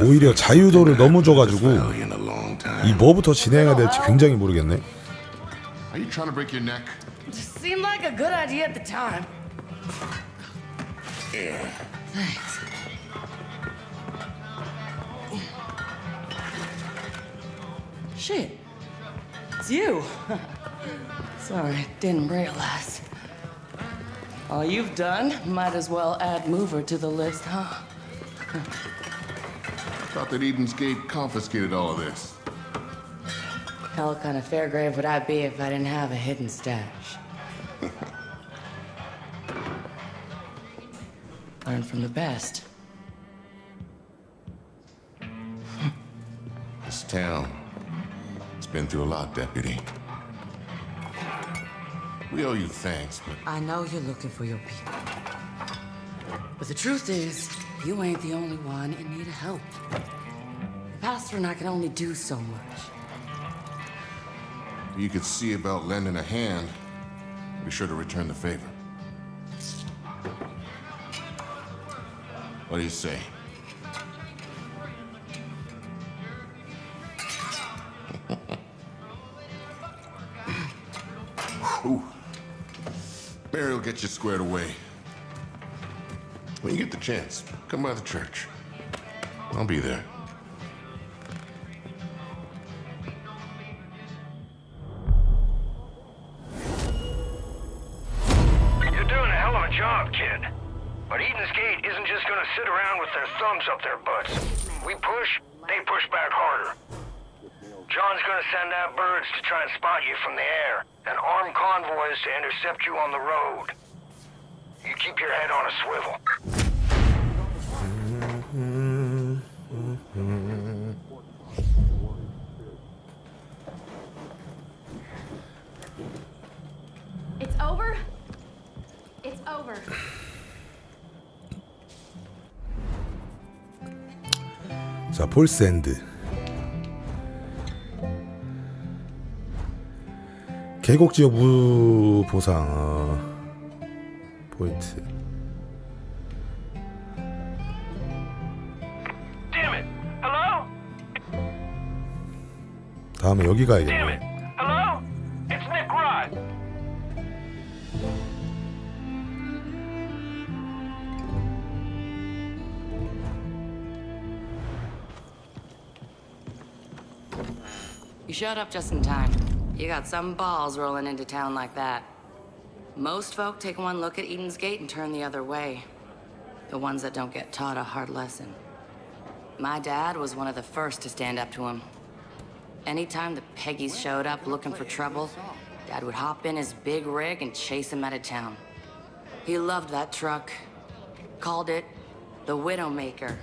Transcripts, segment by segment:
오히려 자유도를 너무 줘가지고 Valley in a long time. 이 뭐부터 진행해야 될지 굉장히 모르겠네. Are you trying to break your neck? Just seemed like a good idea at the time. Yeah. Thanks. Shit. It's you. Sorry, didn't realize. All you've done, might as well add mover to the list, huh? Thought that Eden's Gate confiscated all of this. Hell kind of fair grave would I be if I didn't have a hidden stash? Learn from the best. This town, it's been through a lot, Deputy. We owe you thanks, but I know you're looking for your people. But the truth is, you ain't the only one in need of help. The pastor and I can only do so much. you could see about lending a hand. Be sure to return the favor. What do you say? Ooh. Barry will get you squared away. When you get the chance, come by the church. I'll be there. You're doing a hell of a job, kid. But Eden's Gate isn't just gonna sit around with their thumbs up their butts. We push, they push back harder. John's gonna send out birds to try and spot you from the air, and armed convoys to intercept you on the road. Keep your head on a swivel. It's over? It's over. 자, 폴스엔드. 계곡 지역 무 보상 어, 포인트. Damn it! Hello? 다음에 여기 Damn it! 가야겠네. Hello? It's Nick Rod. You showed up just in time. You got some balls rolling into town like that. Most folk take one look at Eden's Gate and turn the other way. The ones that don't get taught a hard lesson. My dad was one of the first to stand up to him. Anytime the Peggies showed up looking for trouble, Dad would hop in his big rig and chase him out of town. He loved that truck. Called it the Widowmaker.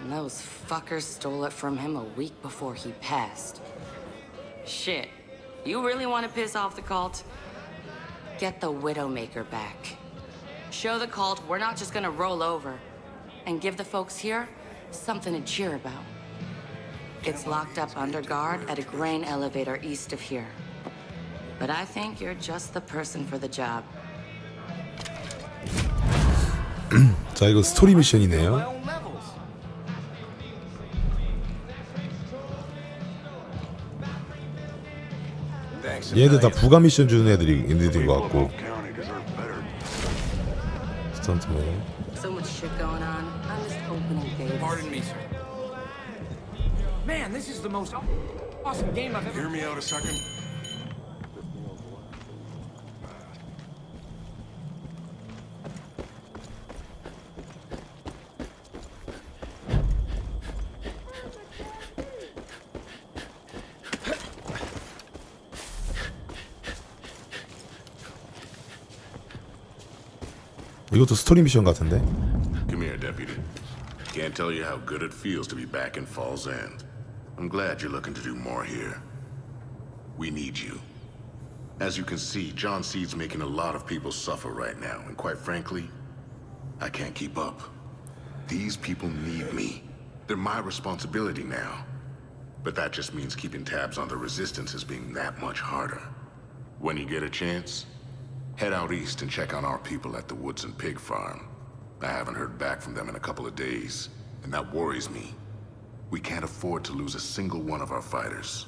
And those fuckers stole it from him a week before he passed. Shit. You really want to piss off the cult? Get the Widowmaker back. Show the cult we're not just gonna roll over. And give the folks here something to cheer about. It's locked up under guard at a grain elevator east of here. But I think you're just the person for the job. 자, 이거 스토리 미션이네요. 얘들 다 부가 미션 주는 애들이 애들인 것 같고 스턴트맨 So much shit going on. I'm just opening gates. Pardon me, sir. Man, this is the most awesome game I've ever. Hear me out a second. 이것도 스토리 미션 같은데 Come here, Deputy. Can't tell you how good it feels to be back in Falls End. I'm glad you're looking to do more here. We need you. As you can see, John Seed's making a lot of people suffer right now, and quite frankly, I can't keep up. These people need me. They're my responsibility now. But that just means keeping tabs on the resistance is being that much harder. When you get a chance, head out east and check on our people at the Woods and Pig Farm. I haven't heard back from them in a couple of days. and that worries me. We can't afford to lose a single one of our fighters.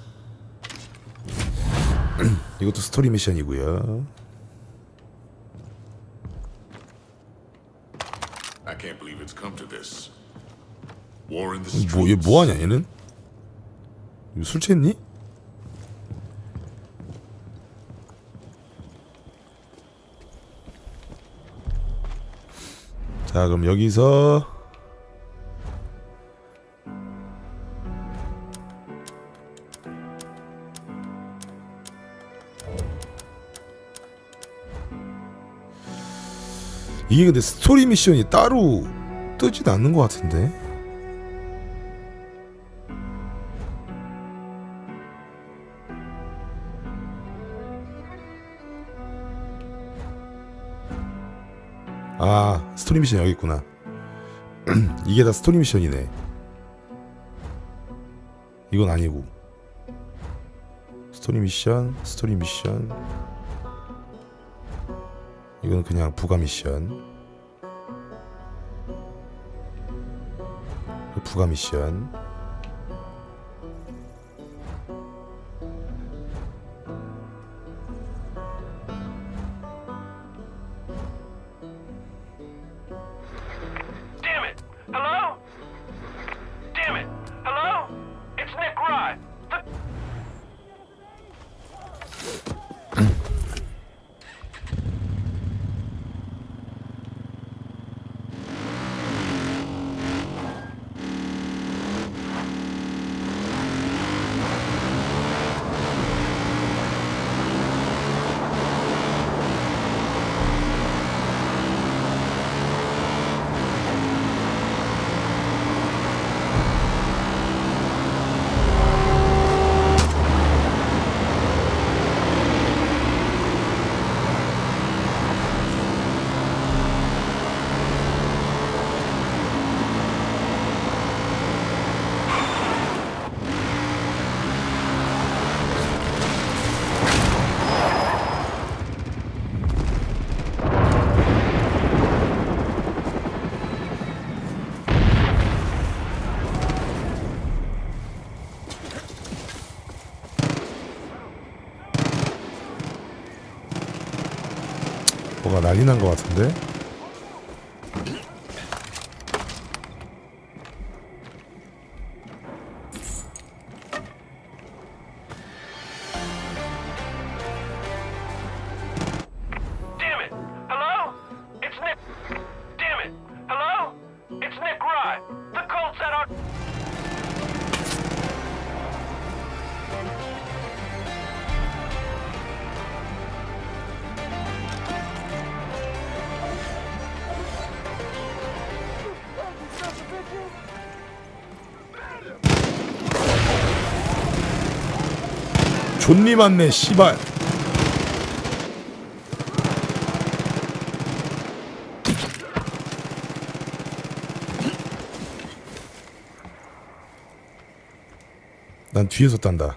이것도 스토리 미션이고요. I can't believe it's come to this. War in the 뭐, 얘 streets. 뭐하냐 얘는? 이거 술 취했니? 자 그럼 여기서 이게 근데 스토리 미션이 따로 뜨진 않는 것 같은데 스토리 미션 여기 있구나. 이게 다 스토리 미션이네. 이건 아니고. 스토리 미션 스토리 미션. 이건 그냥 부가 미션. 부가 미션 난리 난 것 같은데 많네 씨발. 난 뒤에서 딴다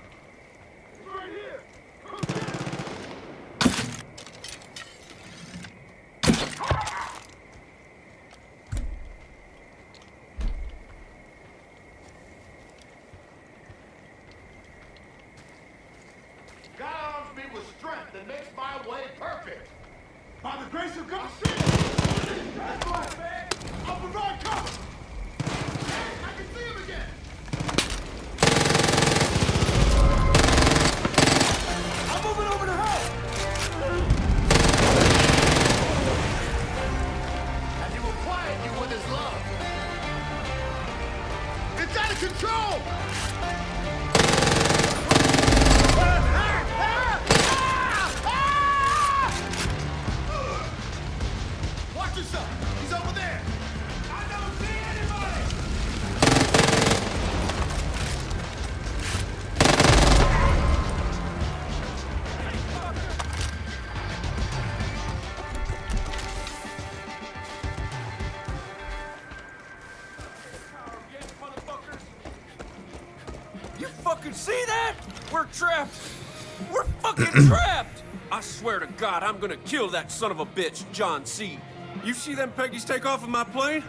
We're fucking trapped. I swear to God, I'm gonna kill that son of a bitch, John C. You see them Peggies take off of my plane?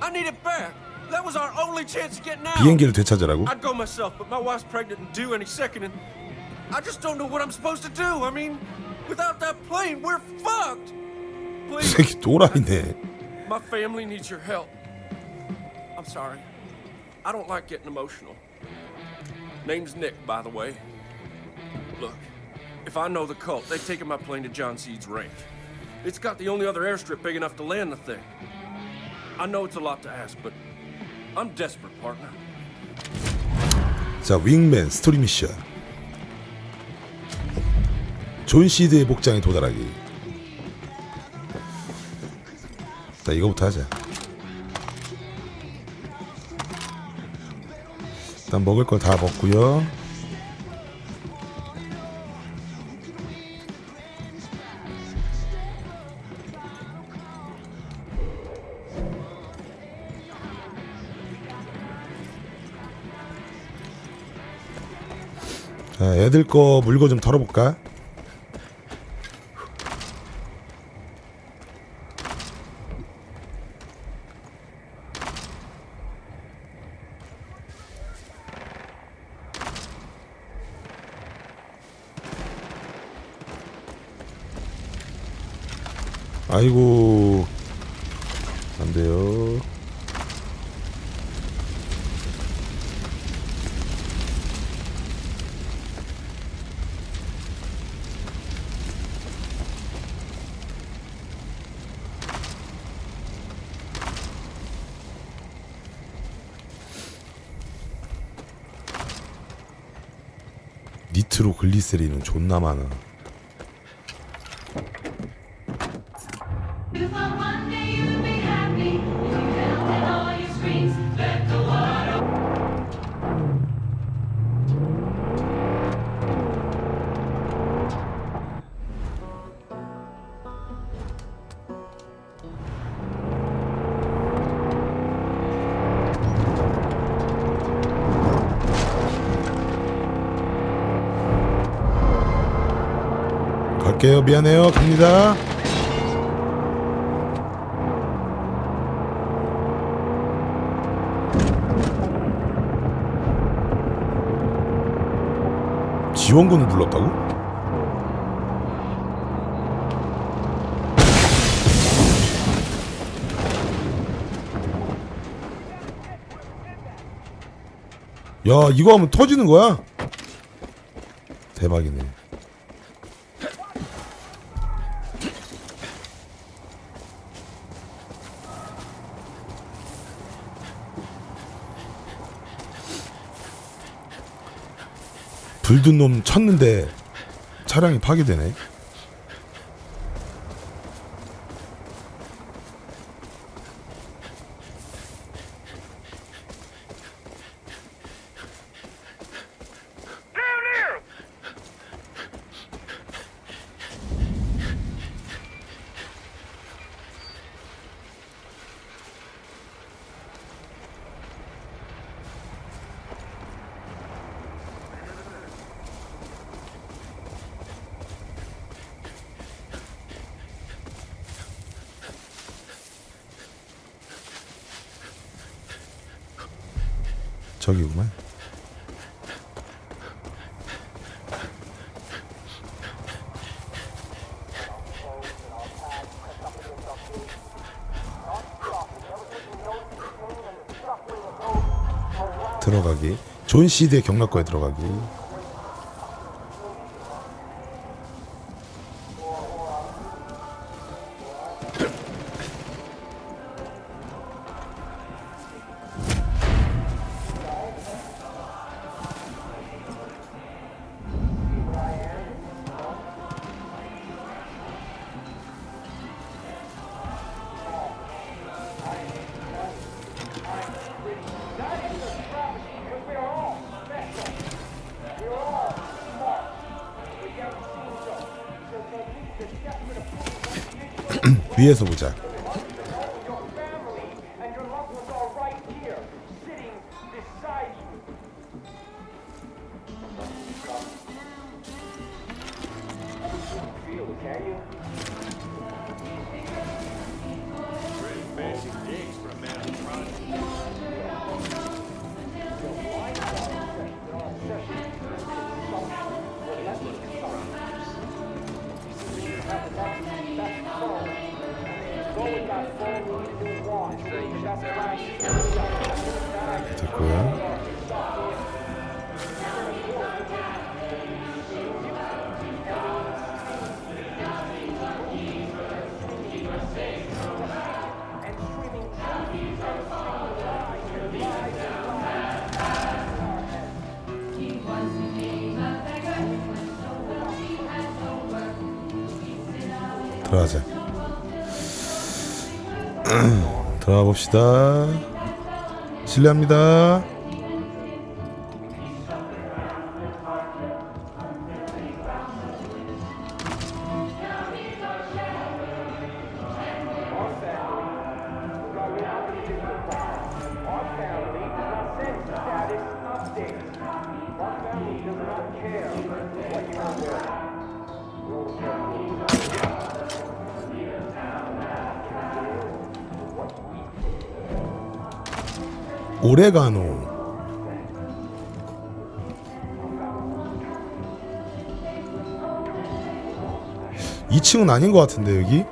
I need it back. That was our only chance of getting out. 비행기를 되찾으라고? I'd go myself, but my wife's pregnant and due any second, and I just don't know what I'm supposed to do. I mean, without that plane, we're fucked. 이 Please, 새끼 또라이네. my family needs your help. I'm sorry. I don't like getting emotional. Name's Nick, by the way. Look, If I know the cult, they've taken my plane to John Seed's ranch. It's got the only other airstrip big enough to land the thing. I know it's a lot to ask, but I'm desperate, partner. 자, 윙맨 스토리 미션. 존 시드의 복장에 도달하기. 자, 이거부터 하자. 일단 먹을 걸 다 먹고요. 애들 거 물건 좀 털어볼까? 아이고 안 돼요. 니트로 글리세린은 존나 많아. 갈게요. 미안해요. 갑니다. 지원군을 불렀다고? 야, 이거 하면 터지는 거야? 대박이네. 불든 놈 쳤는데 차량이 파괴되네. 존 시드의 경락고에 들어가기. 위에서 보자. 가자. 들어가 봅시다. 실례합니다. 오레가노. 2층은 아닌 것 같은데 여기?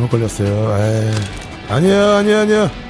잘못 걸렸어요. 아 아니야 아니야 아니야.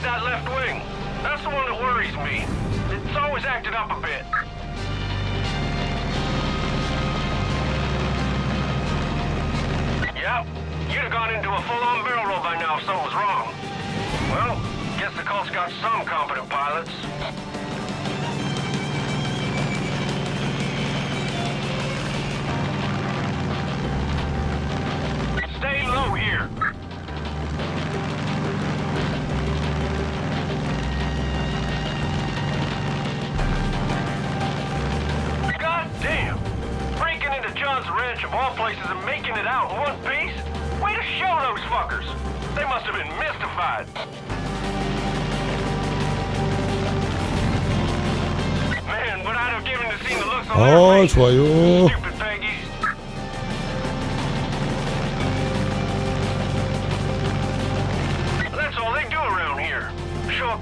dip that left wing. That's the one that worries me. It's always acted up a bit. Yep. You'd have gone into a full-on barrel roll by now if something was wrong. Well, guess the cult's got some competent pilots. Stay low here. John's Ranch of all places and making it out one piece? Way to show those fuckers! They must have been mystified. Man, I have given to see the looks on oh, their faces?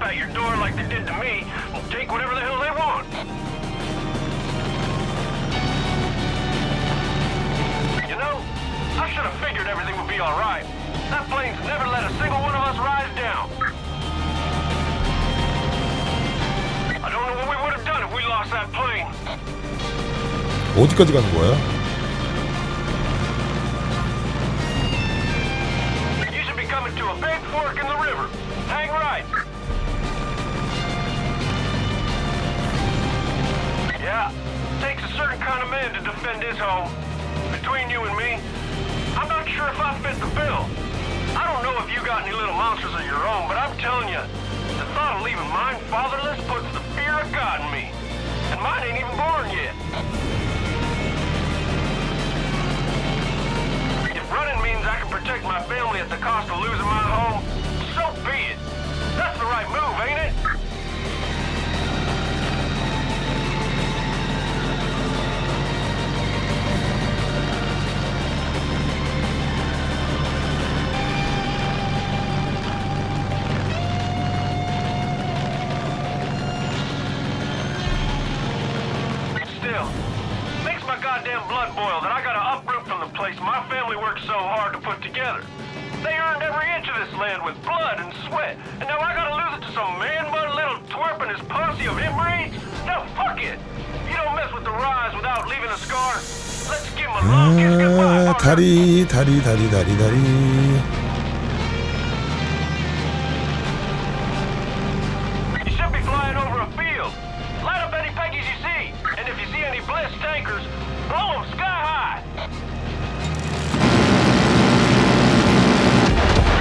At your door like they did to me and take whatever the hell they want. be all right. That plane's never let a single one of us rise down. I don't know what we would have done if we lost that plane. 어디까지 가는 거야? You should be coming to a big fork in the river. Hang right. Yeah, takes a certain kind of man to defend his home. Between you and me, I'm not sure if I fit the bill. I don't know if you got any little monsters of your own, but I'm telling you, the thought of leaving mine fatherless puts the fear of God in me. And mine ain't even born yet. If running means I can protect my family at the cost of losing my home, so be it. That's the right move, ain't it? Daddy, daddy, daddy, daddy. You should be flying over a field. Light up any Peggy's you see. And if you see any blessed tankers, blow them sky high.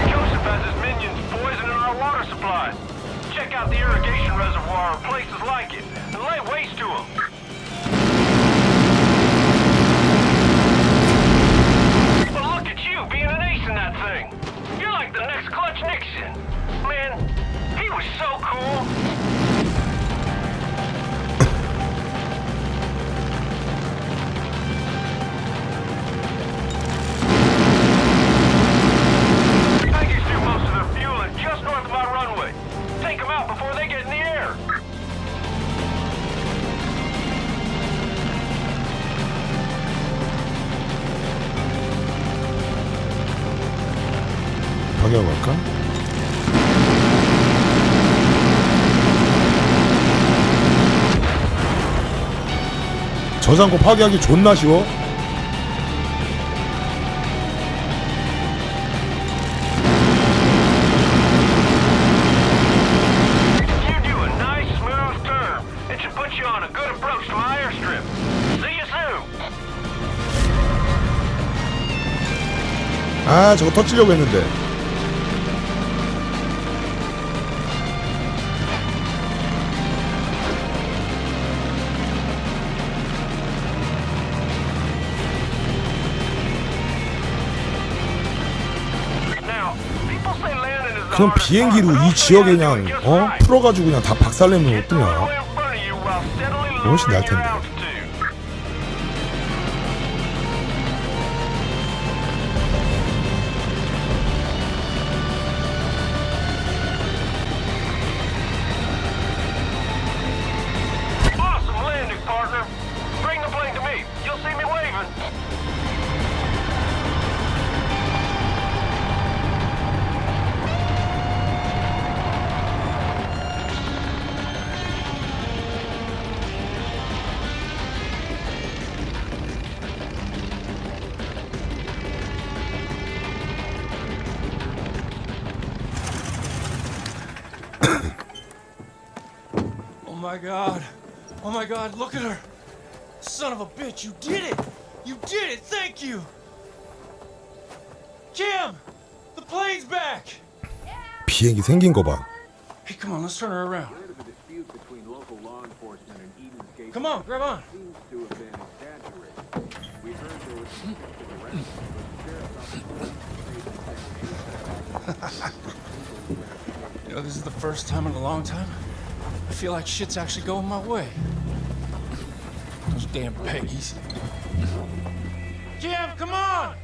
Joseph has his minions poisoning our water supply. Check out the irrigation reservoir places like it, and lay waste to them. Was so cool. Peggies do most of their fueling just north of my runway. Take them out before they get 저장고 파괴하기 존나 쉬워. 아 저거 터치려고 했는데. 그냥 비행기로 이 지역에 그냥 어 풀어가지고 그냥 다 박살내면 어떠냐 훨씬 날 텐데. my god. Oh my god, look at her. Son of a bitch, you did it! You did it! Thank you! Kim! The plane's back! 비행기 생긴 거 봐. Hey, come on, let's turn her around. Come on, grab on. You know, this is the first time in a long time I feel like shit's actually going my way. Those damn Peggies. Jim, come on!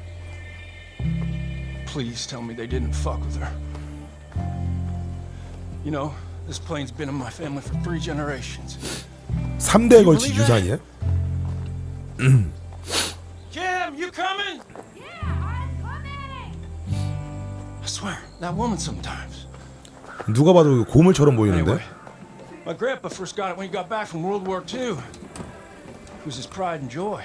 Please tell me they didn't fuck with her. You know, this plane's been in my family for three generations. 3대에 걸친 유산이야? Kim, you coming? Yeah, I'm coming! I swear, that woman sometimes. 누가 봐도 고물처럼 보이는데? Anyway, My grandpa first got it when he got back from World War II. It was his pride and joy.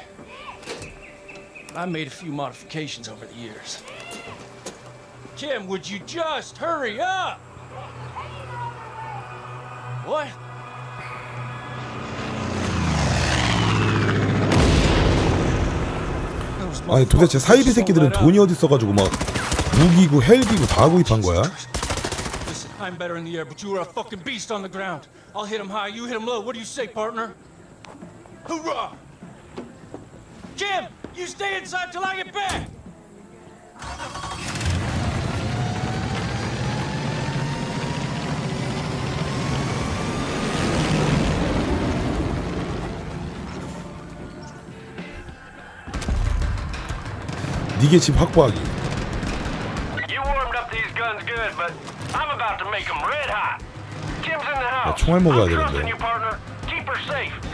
I made a few modifications over the years. Kim, would you just hurry up? What? 아니 도대체 사이비 새끼들은. 돈이 어디 있어가지고 막 무기고 헬기고 다 구입한 거야? Listen, I'm better in the air, but you are a fucking beast on the ground. I'll hit him high, you hit him low. What do you say, partner? Hoorah! Jim, you stay inside till I get back. 니게 집 확보하기. You warmed up these guns good, but I'm about to make them red hot. Jim's in the house. That's why I'm allowed to do. partner. Keep her safe.